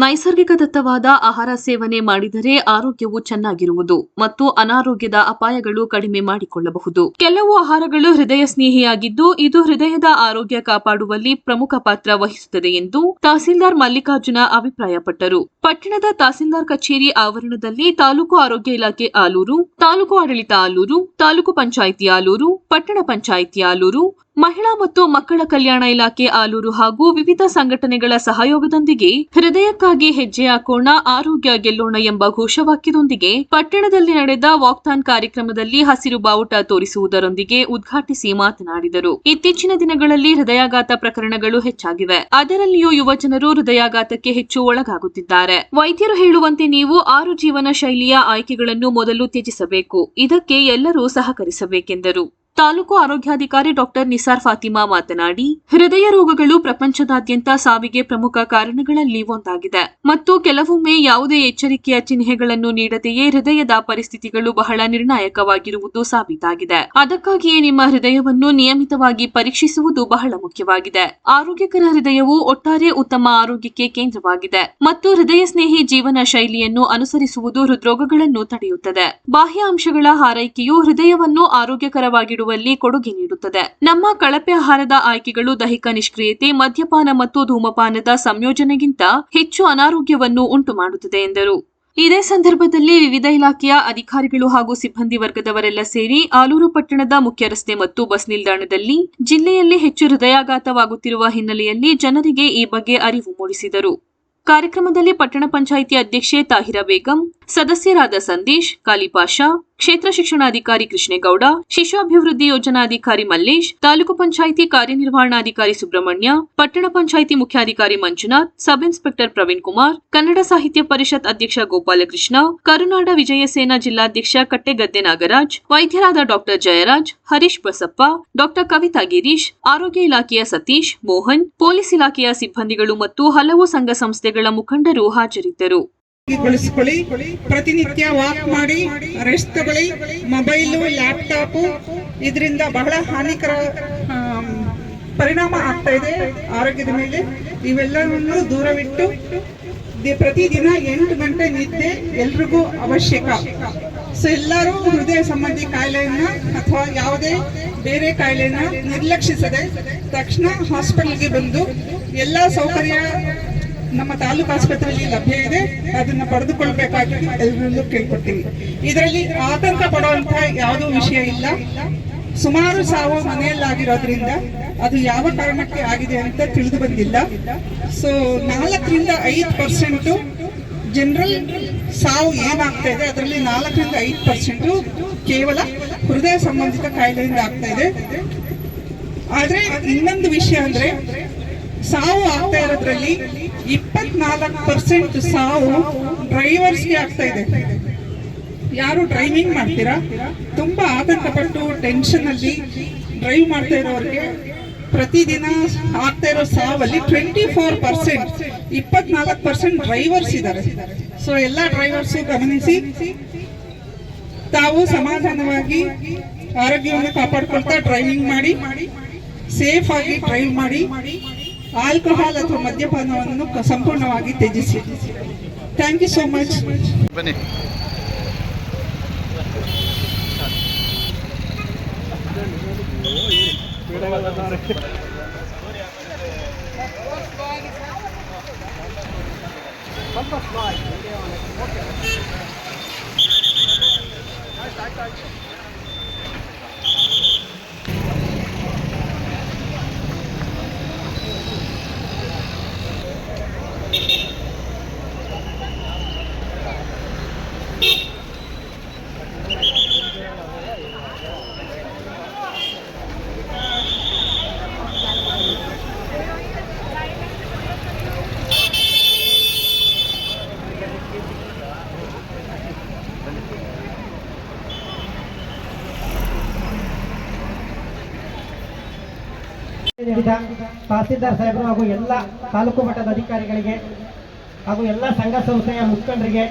ನೈಸರ್ಗಿಕ ದತ್ತವಾದ ಆಹಾರ ಸೇವನೆ ಮಾಡಿದರೆ ಆರೋಗ್ಯವು ಚೆನ್ನಾಗಿರುವುದು ಮತ್ತು ಅನಾರೋಗ್ಯದ ಅಪಾಯಗಳು ಕಡಿಮೆ ಮಾಡಿಕೊಳ್ಳಬಹುದು. ಕೆಲವು ಆಹಾರಗಳು ಹೃದಯ ಸ್ನೇಹಿಯಾಗಿದ್ದು, ಇದು ಹೃದಯದ ಆರೋಗ್ಯ ಕಾಪಾಡುವಲ್ಲಿ ಪ್ರಮುಖ ಪಾತ್ರ ವಹಿಸುತ್ತದೆ ಎಂದು ತಹಸೀಲ್ದಾರ್ ಮಲ್ಲಿಕಾರ್ಜುನ ಅಭಿಪ್ರಾಯಪಟ್ಟರು. ಪಟ್ಟಣದ ತಹಸೀಲ್ದಾರ್ ಕಚೇರಿ ಆವರಣದಲ್ಲಿ ತಾಲೂಕು ಆರೋಗ್ಯ ಇಲಾಖೆ ಆಲೂರು, ತಾಲೂಕು ಆಡಳಿತ ಆಲೂರು, ತಾಲೂಕು ಪಂಚಾಯಿತಿ ಆಲೂರು, ಪಟ್ಟಣ ಪಂಚಾಯಿತಿ ಆಲೂರು ಮಹಿಳಾ ಮತ್ತು ಮಕ್ಕಳ ಕಲ್ಯಾಣ ಇಲಾಖೆ ಆಲೂರು ಹಾಗೂ ವಿವಿಧ ಸಂಘಟನೆಗಳ ಸಹಯೋಗದೊಂದಿಗೆ ಹೃದಯಕ್ಕಾಗಿ ಹೆಜ್ಜೆ ಹಾಕೋಣ, ಆರೋಗ್ಯ ಗೆಲ್ಲೋಣ ಎಂಬ ಘೋಷವಾಕ್ಯದೊಂದಿಗೆ ಪಟ್ಟಣದಲ್ಲಿ ನಡೆದ ವಾಕ್ಥಾನ್ ಕಾರ್ಯಕ್ರಮದಲ್ಲಿ ಹಸಿರು ಬಾವುಟ ತೋರಿಸುವುದರೊಂದಿಗೆ ಉದ್ಘಾಟಿಸಿ ಮಾತನಾಡಿದರು. ಇತ್ತೀಚಿನ ದಿನಗಳಲ್ಲಿ ಹೃದಯಾಘಾತ ಪ್ರಕರಣಗಳು ಹೆಚ್ಚಾಗಿವೆ. ಅದರಲ್ಲಿಯೂ ಯುವಜನರು ಹೃದಯಾಘಾತಕ್ಕೆ ಹೆಚ್ಚು ಒಳಗಾಗುತ್ತಿದ್ದಾರೆ. ವೈದ್ಯರು ಹೇಳುವಂತೆ ನೀವು ಆರು ಜೀವನ ಶೈಲಿಯ ಆಯ್ಕೆಗಳನ್ನು ಮೊದಲು ತ್ಯಜಿಸಬೇಕು. ಇದಕ್ಕೆ ಎಲ್ಲರೂ ಸಹಕರಿಸಬೇಕೆಂದರು. ತಾಲೂಕು ಆರೋಗ್ಯಾಧಿಕಾರಿ ಡಾಕ್ಟರ್ ನಿಸಾರ್ ಫಾತಿಮಾ ಮಾತನಾಡಿ, ಹೃದಯ ರೋಗಗಳು ಪ್ರಪಂಚದಾದ್ಯಂತ ಸಾವಿಗೆ ಪ್ರಮುಖ ಕಾರಣಗಳಲ್ಲಿ ಒಂದಾಗಿದೆ. ಮತ್ತು ಕೆಲವೊಮ್ಮೆ ಯಾವುದೇ ಎಚ್ಚರಿಕೆಯ ಚಿಹ್ನೆಗಳನ್ನು ನೀಡದೆಯೇ ಹೃದಯದ ಪರಿಸ್ಥಿತಿಗಳು ಬಹಳ ನಿರ್ಣಾಯಕವಾಗಿರುವುದು ಸಾಬೀತಾಗಿದೆ. ಅದಕ್ಕಾಗಿಯೇ ನಿಮ್ಮ ಹೃದಯವನ್ನು ನಿಯಮಿತವಾಗಿ ಪರೀಕ್ಷಿಸುವುದು ಬಹಳ ಮುಖ್ಯವಾಗಿದೆ. ಆರೋಗ್ಯಕರ ಹೃದಯವು ಒಟ್ಟಾರೆ ಉತ್ತಮ ಆರೋಗ್ಯಕ್ಕೆ ಕೇಂದ್ರವಾಗಿದೆ. ಮತ್ತು ಹೃದಯ ಸ್ನೇಹಿ ಜೀವನ ಶೈಲಿಯನ್ನು ಅನುಸರಿಸುವುದು ಹೃದ್ರೋಗಗಳನ್ನು ತಡೆಯುತ್ತದೆ. ಬಾಹ್ಯ ಅಂಶಗಳ ಹಾರೈಕೆಯು ಹೃದಯವನ್ನು ಆರೋಗ್ಯಕರವಾಗಿಡುವಲ್ಲಿ ಕೊಡುಗೆ ನೀಡುತ್ತದೆ. ನಮ್ಮ ಕಳಪೆ ಆಹಾರದ ಆಯ್ಕೆಗಳು ದೈಹಿಕ ನಿಷ್ಕ್ರಿಯತೆ, ಮದ್ಯಪಾನ ಮತ್ತು ಧೂಮಪಾನದ ಸಂಯೋಜನೆಗಿಂತ ಹೆಚ್ಚು ಅನಾರೋಗ್ಯವನ್ನು ಉಂಟು ಮಾಡುತ್ತದೆ ಎಂದರು. ಇದೇ ಸಂದರ್ಭದಲ್ಲಿ ವಿವಿಧ ಇಲಾಖೆಯ ಅಧಿಕಾರಿಗಳು ಹಾಗೂ ಸಿಬ್ಬಂದಿ ವರ್ಗದವರೆಲ್ಲ ಸೇರಿ ಆಲೂರು ಪಟ್ಟಣದ ಮುಖ್ಯ ರಸ್ತೆ ಮತ್ತು ಬಸ್ ನಿಲ್ದಾಣದಲ್ಲಿ ಜಿಲ್ಲೆಯಲ್ಲಿ ಹೆಚ್ಚು ಹೃದಯಾಘಾತವಾಗುತ್ತಿರುವ ಹಿನ್ನೆಲೆಯಲ್ಲಿ ಜನರಿಗೆ ಈ ಬಗ್ಗೆ ಅರಿವು ಮೂಡಿಸಿದರು. ಕಾರ್ಯಕ್ರಮದಲ್ಲಿ ಪಟ್ಟಣ ಪಂಚಾಯಿತಿ ಅಧ್ಯಕ್ಷೆ ತಾಹಿರಾ ಬೇಗಂ, ಸದಸ್ಯರಾದ ಸಂದೇಶ್, ಕಾಲಿಪಾಷಾ ಕ್ಷೇತ್ರ ಶಿಕ್ಷಣಾಧಿಕಾರಿ ಕೃಷ್ಣೇಗೌಡ ಶಿಶು ಅಭಿವೃದ್ಧಿ ಯೋಜನಾಧಿಕಾರಿ ಮಲ್ಲೇಶ್, ತಾಲೂಕು ಪಂಚಾಯಿತಿ ಕಾರ್ಯನಿರ್ವಹಣಾಧಿಕಾರಿ ಸುಬ್ರಹ್ಮಣ್ಯ, ಪಟ್ಟಣ ಪಂಚಾಯಿತಿ ಮುಖ್ಯಾಧಿಕಾರಿ ಮಂಜುನಾಥ್, ಸಬ್ ಇನ್ಸ್ಪೆಕ್ಟರ್ ಪ್ರವೀಣ್ ಕುಮಾರ್, ಕನ್ನಡ ಸಾಹಿತ್ಯ ಪರಿಷತ್ ಅಧ್ಯಕ್ಷ ಗೋಪಾಲಕೃಷ್ಣ, ಕರುನಾಡ ವಿಜಯ ಸೇನಾ ಜಿಲ್ಲಾಧ್ಯಕ್ಷ ಕಟ್ಟೆಗದ್ದೆ ನಾಗರಾಜ್, ವೈದ್ಯರಾದ ಡಾಕ್ಟರ್ ಜಯರಾಜ್, ಹರೀಶ್ ಬಸಪ್ಪ, ಡಾಕ್ಟರ್ ಕವಿತಾ ಗಿರೀಶ್, ಆರೋಗ್ಯ ಇಲಾಖೆಯ ಸತೀಶ್ ಮೋಹನ್, ಪೊಲೀಸ್ ಇಲಾಖೆಯ ಸಿಬ್ಬಂದಿಗಳು ಮತ್ತು ಹಲವು ಸಂಘ ಸಂಸ್ಥೆಗಳ ಮುಖಂಡರು ಹಾಜರಿದ್ದರು. ಬಳಸ್ಕೊಳ್ಳಿ. ಪ್ರತಿನಿತ್ಯ ವಾಕ್ ಮಾಡಿ ರೆಸ್ಟ್ ತಗೊಳ್ಳಿ. ಮೊಬೈಲು ಲ್ಯಾಪ್ಟಾಪು ಇದರಿಂದ ಬಹಳ ಹಾನಿಕರ ಪರಿಣಾಮ ಆಗ್ತಾ ಇದೆ ಆರೋಗ್ಯದ ಮೇಲೆ. ಇವೆಲ್ಲವನ್ನು ದೂರವಿಟ್ಟು ಪ್ರತಿದಿನ ಎಂಟು ಗಂಟೆ ನಿದ್ದೆ ಎಲ್ರಿಗೂ ಅವಶ್ಯಕ. ಸೊ ಎಲ್ಲರೂ ಹೃದಯ ಸಂಬಂಧಿ ಕಾಯಿಲೆಯನ್ನ ಅಥವಾ ಯಾವುದೇ ಬೇರೆ ಕಾಯಿಲೆಯನ್ನ ನಿರ್ಲಕ್ಷಿಸದೆ ತಕ್ಷಣ ಹಾಸ್ಪಿಟಲ್ಗೆ ಬಂದು ಎಲ್ಲ ಸೌಕರ್ಯ ನಮ್ಮ ತಾಲೂಕು ಆಸ್ಪತ್ರೆಯಲ್ಲಿ ಲಭ್ಯ ಇದೆ. ಅದನ್ನ ಪಡೆದುಕೊಳ್ಬೇಕಾಗಿ ಎಲ್ಲರಲ್ಲೂ ಕೇಳ್ಕೊಡ್ತೀವಿ ಇದರಲ್ಲಿ ಆತಂಕ ಪಡುವಂತಹ ಯಾವುದೂ ವಿಷಯ ಇಲ್ಲ. ಸುಮಾರು ಸಾವು ಮನೆಯಲ್ಲಾಗಿರೋದ್ರಿಂದ ಅದು ಯಾವ ಕಾರಣಕ್ಕೆ ಆಗಿದೆ ಅಂತ ತಿಳಿದು ಬಂದಿಲ್ಲ. ಸೊ ನಾಲ್ಕರಿಂದ ಐದು ಪರ್ಸೆಂಟು ಜನರಲ್ ಸಾವು ಏನಾಗ್ತಾ ಇದೆ, ಅದರಲ್ಲಿ ನಾಲ್ಕರಿಂದ ಐದು ಪರ್ಸೆಂಟು ಕೇವಲ ಹೃದಯ ಸಂಬಂಧಿತ ಕಾಯಿಲೆಯಿಂದ ಆಗ್ತಾ ಇದೆ. ಆದರೆ ಇನ್ನೊಂದು ವಿಷಯ ಅಂದ್ರೆ ಸಾವು ಆಗ್ತಾ ಇರೋದ್ರಲ್ಲಿ ಇಪ್ಪತ್ನಾಲ್ಕು ಪರ್ಸೆಂಟ್ ಸಾವು ಡ್ರೈವರ್ಸ್ಗೆ ಆಗ್ತಾ ಇದೆ. ಯಾರು ಡ್ರೈವಿಂಗ್ ಮಾಡ್ತೀರಾ? ತುಂಬಾ ಆತಂಕಪಟ್ಟು ಟೆನ್ಷನ್ ಅಲ್ಲಿ ಡ್ರೈವ್ ಮಾಡ್ತಾ ಇರೋರಿಗೆ ಪ್ರತಿದಿನ ಆಗ್ತಾ ಇರೋ ಸಾವಲ್ಲಿ ಟ್ವೆಂಟಿ ಫೋರ್ ಪರ್ಸೆಂಟ್ ಇಪ್ಪತ್ನಾಲ್ಕು ಪರ್ಸೆಂಟ್ ಡ್ರೈವರ್ಸ್ ಇದ್ದಾರೆ. ಸೊ ಎಲ್ಲ ಡ್ರೈವರ್ಸ್ ಗಮನಿಸಿ, ತಾವು ಸಮಾಧಾನವಾಗಿ ಆರೋಗ್ಯವನ್ನು ಕಾಪಾಡ್ಕೊಳ್ತಾ ಡ್ರೈವಿಂಗ್ ಮಾಡಿ ಸೇಫ್ ಆಗಿ ಡ್ರೈವ್ ಮಾಡಿ ಆಲ್ಕೋಹಾಲ್ ಅಥವಾ ಮದ್ಯಪಾನವನ್ನು ಕ- ಸಂಪೂರ್ಣವಾಗಿ ತ್ಯಜಿಸಿ ಥ್ಯಾಂಕ್ ಯು ಸೋ ಮಚ್ ಬನ್ನಿ ನೀಡಿದ tahsildar ಸಾಹೇಬರು ಹಾಗೂ ಎಲ್ಲ ತಾಲೂಕು ಮಟ್ಟದ ಅಧಿಕಾರಿಗಳಿಗೆ ಹಾಗೂ ಎಲ್ಲ ಸಂಘ ಸಂಸ್ಥೆಯ ಮುಖಂಡರಿಗೆ